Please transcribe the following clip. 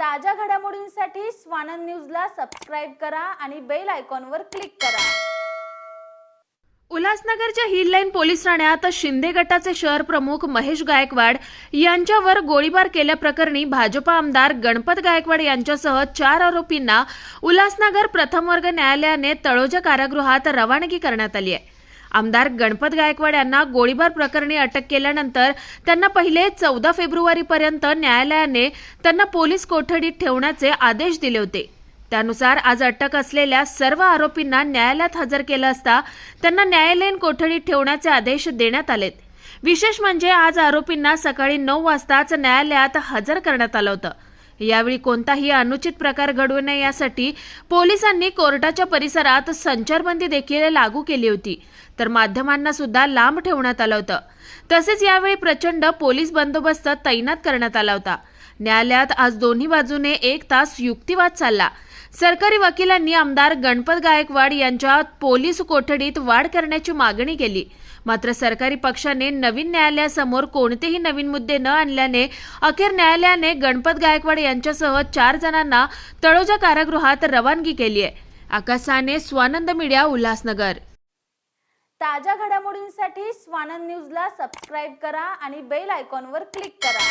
ताज्या घडामोडींसाठी स्वानंद न्यूजला सबस्क्राईब करा आणि बेल आयकॉनवर क्लिक करा. उल्हासनगरच्या हिल लाईन पोलीस ठाण्यात शिंदे गटाचे शहर प्रमुख महेश गायकवाड यांच्यावर गोळीबार केल्याप्रकरणी भाजपा आमदार गणपत गायकवाड यांच्यासह चार आरोपींना उल्हासनगर प्रथम वर्ग न्यायालयाने तळोजा कारागृहात रवानगी करण्यात आली आहे. आमदार गणपत गायकवाड यांना गोळीबार प्रकरणी अटक केल्यानंतर त्यांना पहिले चौदा फेब्रुवारीपर्यंत न्यायालयाने त्यांना पोलीस कोठडीत ठेवण्याचे आदेश दिले होते. त्यानुसार आज अटक असलेल्या सर्व आरोपींना न्यायालयात हजर केलं असता त्यांना न्यायालयीन कोठडीत ठेवण्याचे आदेश देण्यात आलेत. विशेष म्हणजे आज आरोपींना सकाळी नऊ वाजताच न्यायालयात हजर करण्यात आलं होतं. यावेळी कोणताही अनुचित प्रकार घडू नये यासाठी पोलिसांनी कोर्टाच्या परिसरात संचारबंदी देखील लागू केली होती. तर माध्यमांना सुद्धा लांब ठेवण्यात आलं होतं. तसेच यावेळी प्रचंड पोलीस बंदोबस्त तैनात करण्यात आला होता. न्यायालयात आज दोन्ही बाजूने एक तास युक्तिवाद चालला. सरकारी वकिलांनी आमदार गणपत गायकवाड यांच्या पोलीस कोठडीत वाढ करण्याची मागणी केली. मात्र सरकारी पक्षाने नवीन न्यायालयासमोर कोणतेही नवीन मुद्दे न आणल्याने अखेर न्यायालयाने गणपत गायकवाड यांच्यासह चार जणांना तळोजा कारागृहात रवानगी केली आहे. आकाशाने स्वानंद मीडिया उल्हासनगर. ताज्या घडामोडींसाठी स्वानंद न्यूजला सबस्क्राईब करा आणि बेल आयकॉनवर क्लिक करा.